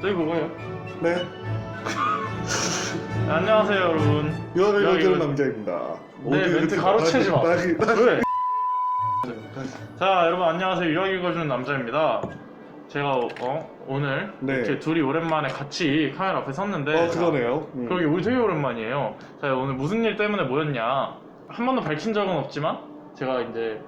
저기 그거예요. 네. 네, 안녕하세요 여러분. 유아를 여기 여기는 이거- 남자입니다. 네, 멘트 가로채지 마. 다시, 다시. 왜? 자 여러분 안녕하세요 유학 읽어주는 남자입니다. 제가 어, 오늘 네. 이렇게 둘이 오랜만에 같이 카메라 앞에 섰는데 어, 그러네요. 음. 그러게 우리 되게 오랜만이에요. 자 오늘 무슨 일 때문에 모였냐? 한 번도 밝힌 적은 없지만 제가 이제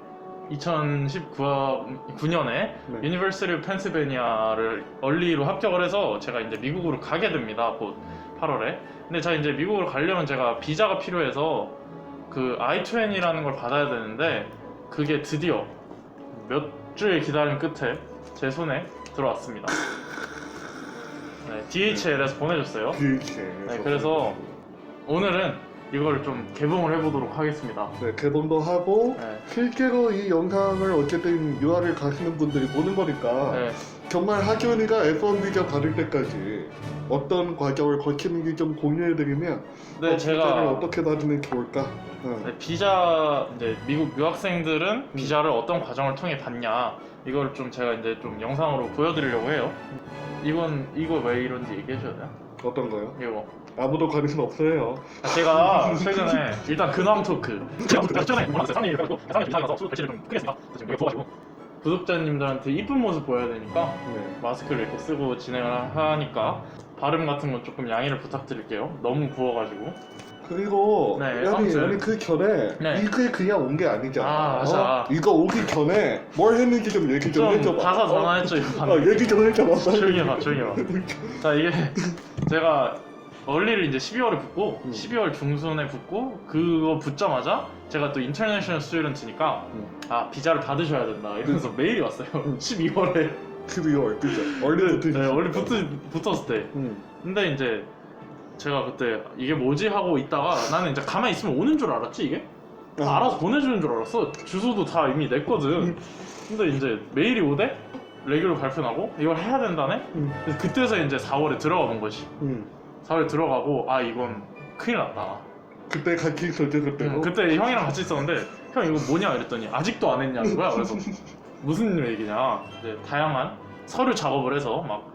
2019년에 네. 유니버시티 펜실베니아를 얼리로 합격을 해서 제가 이제 미국으로 가게 됩니다. 곧 8월에. 근데 제가 이제 미국으로 가려면 제가 비자가 필요해서 그 I-20이라는 걸 받아야 되는데 그게 드디어 몇 주의 기다림 끝에 제 손에 들어왔습니다. 네, DHL에서 보내줬어요. 그렇게. 네, 그래서 오늘은 이걸 좀 개봉을 해보도록 하겠습니다. 네, 개봉도 하고 네, 실제로 이 영상을 어쨌든 유아를 가시는 분들이 보는 거니까 네, 정말 학연이가 F1 비자 받을 때까지 어떤 과정을 거치는지 좀 공유해드리면 네, 어, 비자를 제가 어떻게 받으면 좋을까? 어. 네, 비자 이제 미국 유학생들은 비자를 어떤 과정을 통해 받냐 이걸 좀 제가 이제 좀 영상으로 보여드리려고 해요. 이건 이거 왜 이런지 얘기해 줘야 돼요? 어떤 거요? 이거 아무도 관심 없어요. 아, 제가 최근에 일단 근황 토크 제가 그 전에 몰랐어요. 상이 가지고 상이 비상이 가서 수술 배치를 좀 크게 했습니다. 지금 여기 부어가지고 구독자님들한테 이쁜 모습 보여야 되니까 네. 마스크를 이렇게 쓰고 진행을 하니까 발음 같은 건 조금 양해를 부탁드릴게요. 너무 부어가지고 그리고 네, 아니 아무튼. 아니 그 전에 네. 이게 그냥 온 게 아니잖아. 아, 맞아. 어? 이거 오기 전에 뭘 했는지 좀 얘기 좀 좀 해줘봐. 다사다난했죠 이거 어, 방금. 어, 얘기 좀 해줘봐. 조용히 해봐, 조용히 해봐. 자 이게 제가 얼리를 이제 12월에 붙고 음. 12월 중순에 붙고 그거 붙자마자 제가 또 인터내셔널 스튜던트니까 음. 아 비자를 받으셔야 된다 이러면서 메일이 왔어요 음. 12월에 12월 그죠? 얼리부터 네, 얼리 붙, 붙었을 때 음. 근데 이제 제가 그때 이게 뭐지 하고 있다가 나는 이제 가만히 있으면 오는 줄 알았지 이게 아. 알아서 보내주는 줄 알았어 주소도 다 이미 냈거든 음. 근데 이제 메일이 오대 레귤로 발표 나고 이걸 해야 된다네 음. 그래서 그때서 이제 4월에 들어가 본 거지 음. 4월에 들어가고 아 이건 큰일 났다 그때 같이 있었지 그때. 응, 그때 형이랑 같이 있었는데 형 이거 뭐냐 이랬더니 아직도 안 했냐는 거야 그래서 무슨 얘기냐 이제 다양한 서류 작업을 해서 막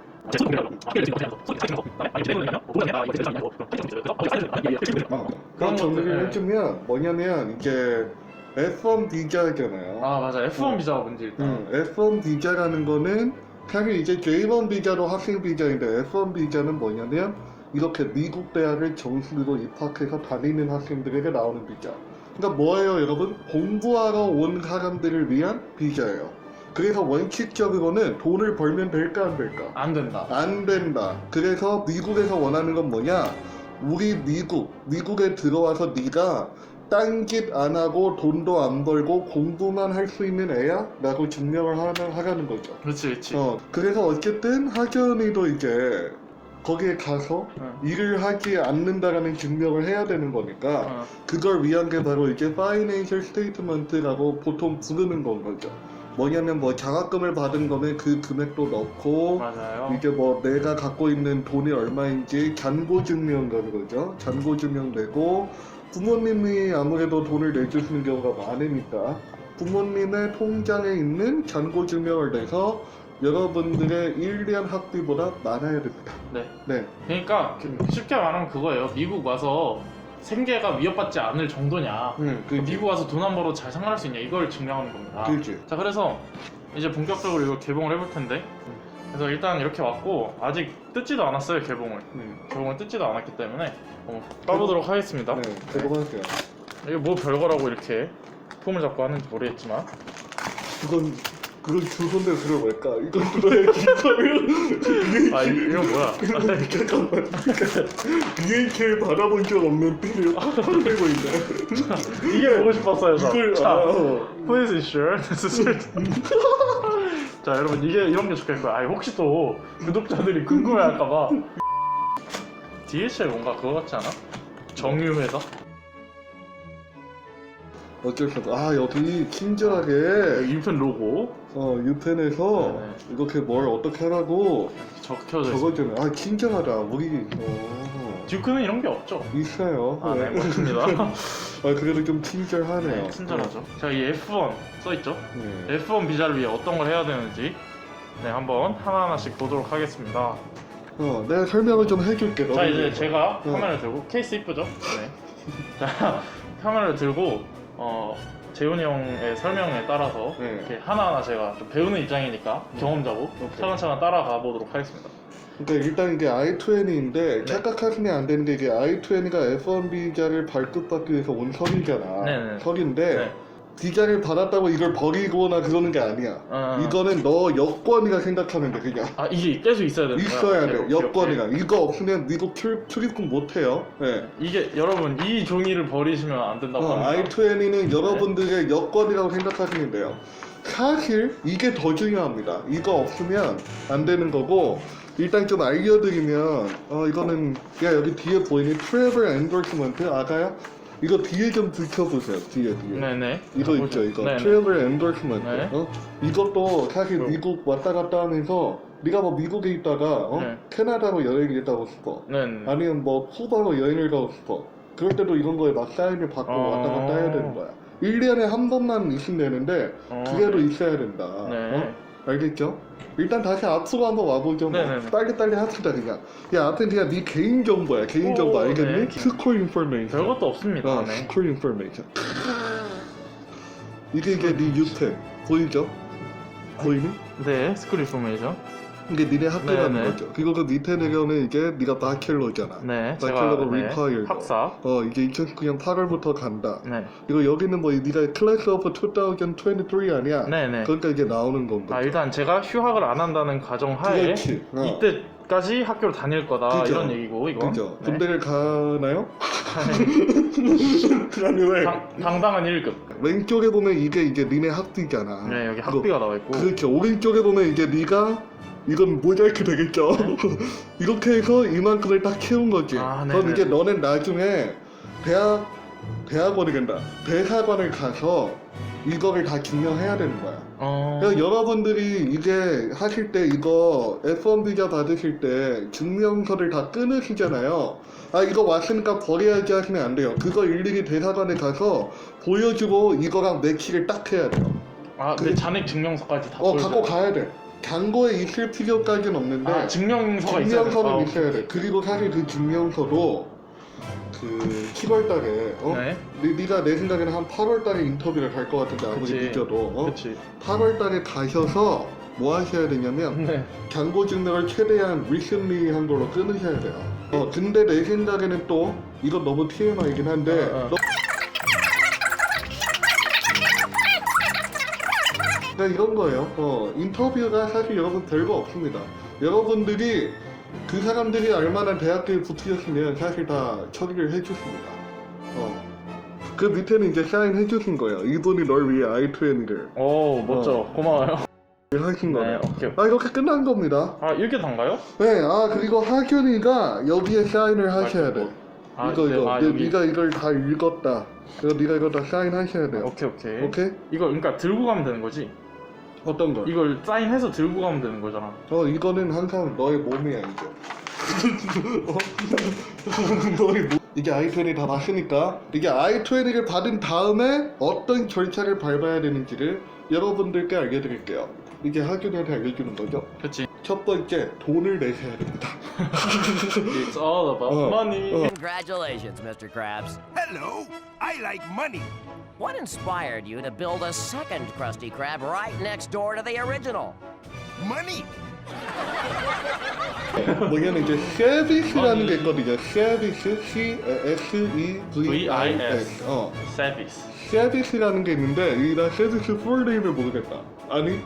어. 그런 그런 정리를 것들, 네. 해주면 뭐냐면 이제 F1 비자잖아요. 아 맞아 F1 비자가 뭔지 일단 음, F1 비자라는 거는 사실 이제 J1 비자도 학생 비자인데 F1 비자는 뭐냐면 이렇게 미국 대학을 정식으로 입학해서 다니는 학생들에게 나오는 비자. 그러니까 뭐예요, 여러분? 공부하러 온 사람들을 위한 비자예요. 그래서 원칙적으로는 돈을 벌면 될까 안 될까? 안 된다 안 된다. 그래서 미국에서 원하는 건 뭐냐? 우리 미국, 미국에 들어와서 네가 딴 짓 안 하고 돈도 안 벌고 공부만 할 수 있는 애야? 라고 증명을 하는, 하라는 거죠. 그렇지 그렇지 어, 그래서 어쨌든 학연이도 이제 거기에 가서 응. 일을 하지 않는다라는 증명을 해야 되는 거니까 어, 그걸 위한 게 바로 이제 파이낸셜 스테이트먼트라고 보통 부르는 건 거죠. 뭐냐면 뭐 장학금을 받은 거면 그 금액도 넣고 맞아요 이제 뭐 내가 갖고 있는 돈이 얼마인지 잔고 증명이라는 거죠. 잔고 증명 내고 부모님이 아무래도 돈을 내주시는 경우가 많으니까 부모님의 통장에 있는 잔고 증명을 내서 여러분들의 1년 학비보다 많아야 됩니다. 네 네. 그러니까 그- 쉽게 말하면 그거예요 미국 와서 생계가 위협받지 않을 정도냐. 응, 그 미국 와서 돈한 벌어 잘 생활할 수 있냐. 이걸 증명하는 겁니다. 그지. 자 그래서 이제 본격적으로 이걸 개봉을 해볼 텐데. 그래서 일단 이렇게 왔고 아직 뜯지도 않았어요 개봉을. 응. 개봉을 뜯지도 않았기 때문에 한번 까보도록 하겠습니다. 네, 개봉할게요. 이게 뭐 별거라고 이렇게 폼을 잡고 하는지 모르겠지만. 그건 그건 주소인데 그걸 왜까? 이건 들어야지. 이거를 아 이, 이건 뭐야 잠깐만. BH를 받아본 적 없는 핀을 확 들고 있네. 이게 보고 싶었어요 저 이걸 자, 아, 어. Please ensure this is 자 여러분 이게 이런 게 좋겠고요 아 혹시 또 구독자들이 궁금해할까봐 DHL 뭔가 그거 같지 않아? 정유회사? 어쩔 수 없어. 아 여기 친절하게 유펜 로고 어 유펜에서 네네. 이렇게 뭘 어떻게 하라고 적혀져 있어 적어주네. 아 친절하다. 우리 어, 듀크는 이런 게 없죠 있어요. 아 네 네. 맞습니다 아 그래도 좀 친절하네요. 네, 친절하죠 자 이 F1 써 있죠 네. F1 비자를 위해 어떤 걸 해야 되는지 네 한번 하나하나씩 보도록 하겠습니다 어, 내가 설명을 좀 해줄게. 자 이제. 제가 어. 카메라 들고 케이스 이쁘죠? 네. 자 카메라를 들고 어 재훈이 형의 설명에 따라서 네. 이렇게 하나하나 제가 좀 배우는 입장이니까 경험자고 오케이. 차근차근 따라가 보도록 하겠습니다. 그러니까 일단 이게 i20인데 네. 착각하시면 안 되는 게 이게 i20가 F1 비자를 발급받기 위해서 온 설이잖아. 네네. 설인데 네. 비자를 받았다고 이걸 버리거나 그러는 게 아니야. 어. 이거는 너 여권이라 생각하면 돼 그냥. 아 이게 계속 있어야 되는 거야? 있어야 돼 여권이랑. 이거 없으면 미국 출, 출입국 못 해요. 네. 이게 여러분 이 종이를 버리시면 안 된다고 어, 합니다. i20는 여러분들의 여권이라고 생각하시면 돼요. 사실 이게 더 중요합니다. 이거 없으면 안 되는 거고 일단 좀 알려드리면 어 이거는 야 여기 뒤에 보이니 트래블 엔도스먼트 아가야? 이거 뒤에 좀 비춰보세요. 뒤에 뒤에. 네네. 이거 있죠 이거 네네. 트래블 엔도스먼트 네. 어? 이것도 사실 그럼. 미국 왔다 갔다 하면서 네가 뭐 미국에 있다가 어? 네. 캐나다로 여행을 가고 싶어 네네. 아니면 뭐 쿠바로 여행을 가고 싶어 그럴 때도 이런 거에 막 사인을 받고 어. 왔다 갔다 해야 되는 거야 1년에 한 번만 있으면 되는데 어, 두 개로 있어야 된다 네. 어? 알겠죠? 일단 다시 앞으로 한번 와보죠 뭐. 네네네. 빨리빨리 합시다 그냥 야 앞에 그냥 네 개인 정보야 개인 정보 오, 알겠니? 네. 스콜 인포메이션 별것도 없습니다. 아, 네. 스쿨 인포메이션. 이게 이게 네 유템 보이죠? 보이니? 네, 스쿨 인포메이션. 이게 니네 학교라는 네 네. 거죠. 그리고 그 밑에 내려오는 이게 네가 바켈러잖아. 네, 제가 바켈러가 네, required. 학사. 어 이게 2019년 8월부터 간다. 네, 이거 여기는 뭐 네가 클래스 오브 2023 아니야? 네, 네. 그러니까 이게 나오는 건아 거죠. 일단 제가 휴학을 안 한다는 가정하에. 어. 이때 까지 학교를 다닐 거다 그죠. 이런 얘기고 이거. 그죠? 네. 군대를 가나요? 아니 왜? 당, 당당한 1급. 왼쪽에 보면 이게 이게 니네 학비잖아. 네, 여기 학비가 나와 있고. 그렇죠. 오른쪽에 보면 이제 네가 이건 모자이크 되겠죠. 이렇게 해서 이만큼을 딱 채운 거지. 아, 네네. 그럼 이제 너는 나중에 대학 대학원이 된다. 대사관을 가서 이거를 다 증명해야 되는 거야. 어. 그래서 여러분들이 이게 하실 때 이거 F1 비자 받으실 때 증명서를 다 끊으시잖아요. 아 이거 왔으니까 버려야지 하시면 안 돼요. 그거 일일이 대사관에 가서 보여주고 이거랑 매치를 딱 해야 돼요. 아, 내 그게- 잔액 증명서까지 다 어 보여줘요. 갖고 가야 돼. 잔고에 있을 필요까지는 없는데 아, 증명서가 있어야 돼. 증명서는 아, 있어야 돼. 그리고 사실 그 증명서도 그 7월달에 어? 네. 네, 네가 내 생각에는 한 8월 달에 인터뷰를 갈 것 같은데 아무리 그치. 늦어도 어? 그렇지. 8월 달에 가셔서 뭐 하셔야 되냐면 네. 잔고 증명을 최대한 recently 한 걸로 끊으셔야 돼요. 어 근데 내 생각에는 또 이거 너무 TMI이긴 한데 어, 어. 너- 그러니까 이런 거예요. 어, 인터뷰가 사실 여러분 별거 없습니다. 여러분들이 그 사람들이 얼마나 대학교에 붙으셨으면 사실 다 처리를 해주십니다. 어. 그 밑에는 이제 사인 해주신 거예요. 이분이 널 위해 i20를 오, 멋져. 고마워요. 하신 네, 거예요. 오케이. 아 이렇게 끝난 겁니다. 아, 이렇게 단가요? 네, 아 그리고 하균이가 여기에 사인을 하셔야 돼. 아, 이거 네, 이거 아, 네, 여기. 네가 이걸 다 읽었다. 그래서 네가 이거 다 사인하셔야 돼요. 오케이, 오케이. 오케이? 이거 그러니까 들고 가면 되는 거지. 어떤 거? 이걸 사인해서 들고 가면 되는 거잖아. 어 이거는 항상 너의 몸이야 이제. 어? 너의 몸. 이게 i20 다 봤으니까 이게 i20를 받은 다음에 어떤 절차를 밟아야 되는지를 여러분들께 알려드릴게요. 이게 하균이한테 알려주는 거죠. 그렇지. 첫 번째 돈을 내셔야 됩니다. It's all about 어, money. 어. Congratulations, Mr. Krabs. Hello, I like money. What inspired you to build a second Krusty Krab right next door to the original? Money. 뭐냐면 이제 서비스라는 게 있거든요. 서비스, C S E V I S. 어, 서비스. 서비스라는 게 있는데 이나 서비스 풀네임을 모르겠다. 아니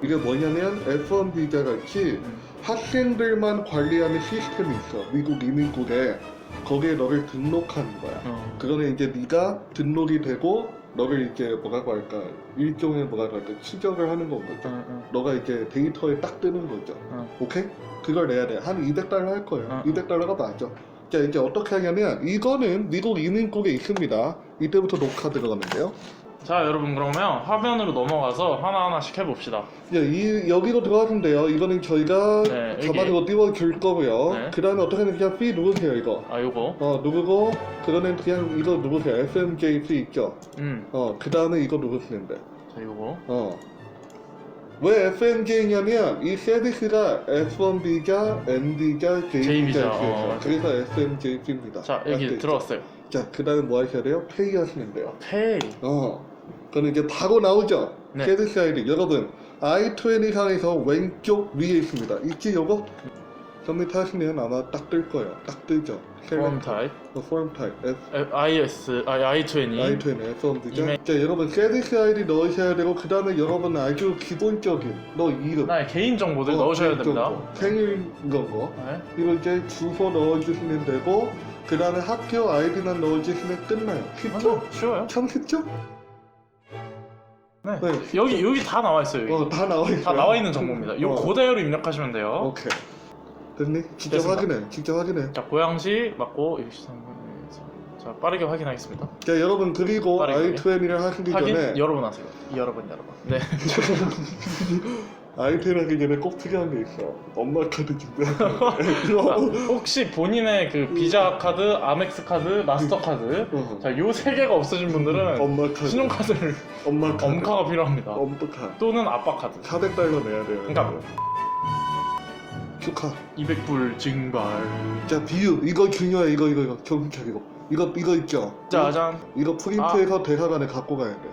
이게 뭐냐면 F1 비자 같이 학생들만 관리하는 시스템이 있어. 미국 이민국에 거기에 너를 등록하는 거야. 어. 그거는 이제 네가 등록이 되고 너를 이제 뭐라고 할까 일종의 뭐라고 할까 추적을 하는 건 거죠. 어, 어. 너가 이제 데이터에 딱 뜨는 거죠. 어. 오케이? 그걸 내야 돼. 한 200달러 할 거예요. 어. 200달러가 맞죠. 자, 이제 어떻게 하냐면, 이거는 미국 이민국에 있습니다. 이때부터 녹화 들어가는데요. 자, 여러분 그러면 화면으로 넘어가서 하나하나씩 해봅시다. 이제 이, 여기로 들어가시면 돼요. 이거는 저희가 네, 여기. 자막으로 띄워줄 거고요. 네. 그 다음에 어떻게 하면 그냥 B 누르세요, 이거. 아, 요거. 어, 누르고, 그거는 그냥 이거 누르세요. FMJP 있죠? 음. 어, 그 다음에 이거 누르시면 돼. 자, 요거. 어. 왜 FMJ냐면 이 세비스가 F1 비자, N 비자, J 비자 어, 그래서 FMJ입니다. 자 여기 들어왔어요. 자 그 다음에 뭐 하셔야 돼요? 페이 하시면 돼요. 페이. 어. 그럼 이제 바로 나오죠. 네. 세비스 아이디 여러분 i20 상에서 왼쪽 위에 있습니다. 있지 요거? 서밋 하시면 아마 딱 뜰 거예요. 딱 뜨죠. 폼 타입. 어, 폼 타입 F IS 아 i20. i20 F1 비자. 이메- 자 여러분 세비스 아이디 넣으셔야 되고 그 다음에 여러분 아주 기본적인 너 이름 나의 개인 정보들 어, 넣으셔야 개인정보. 됩니다. 생일 이런 거 네. 이거 이제 주소 넣어주시면 되고 그 다음에 학교 아이디만 넣어주시면 끝나요 쉽죠? 맞아. 쉬워요. 참 쉽죠? 네. 네. 여기 여기 다 나와 있어요. 여기. 어, 다 나와 있어요 다 나와 있는 정보입니다. 이거 어. 그대로 입력하시면 돼요. 오케이 직접 됐습니다. 확인해 직접 확인해 자 고양시 맞고 63번. 자 빠르게 확인하겠습니다. 자 여러분 그리고 빠르게. i20을 하시기 확인 전에 여러분 하세요. 여러분 여러분. 네. i20 하기 전에 꼭 필요한 게 있어 엄마 카드 이거 혹시 본인의 그 비자 카드, 아멕스 카드, 마스터 카드 어. 자, 요 세 개가 없어진 분들은 엄마 카드 신용카드를 엄마 카드 엄카가 필요합니다. 엄마 카드 또는 아빠 카드. 400달러 내야 돼요 그러니까 축하 200불 증발. 자 비유 이거 중요해 이거 이거 이거 정신 차리고 이거 이거 있죠 짜잔. 이거 프린트해서 대사관에 갖고 가야 돼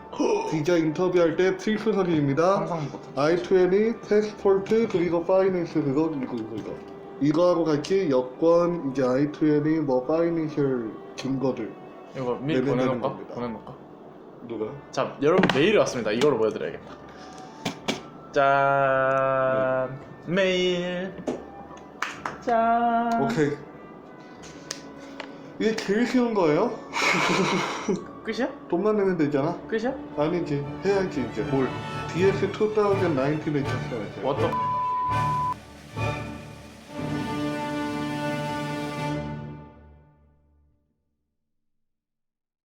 비자 인터뷰할 때 필수 사진입니다 항상 버튼. i20 패스포트 그리고 파이낸스 그거 이거 이거 이거 이거하고 같이 여권 이제 i20 뭐 파이낸셜 증거들 이거 미리 보내놓을까? 겁니다. 보내놓을까? 누가 자, 여러분 메일이 왔습니다. 이걸로 보여드려야겠다. 짠. 메일. 짠. 오케이 이게 제일 쉬운 거예요 끝이야? 돈만 내면 되잖아 끝이야? 아니지 해야지 이제 뭘? DS 2019에 쳤어야지 What the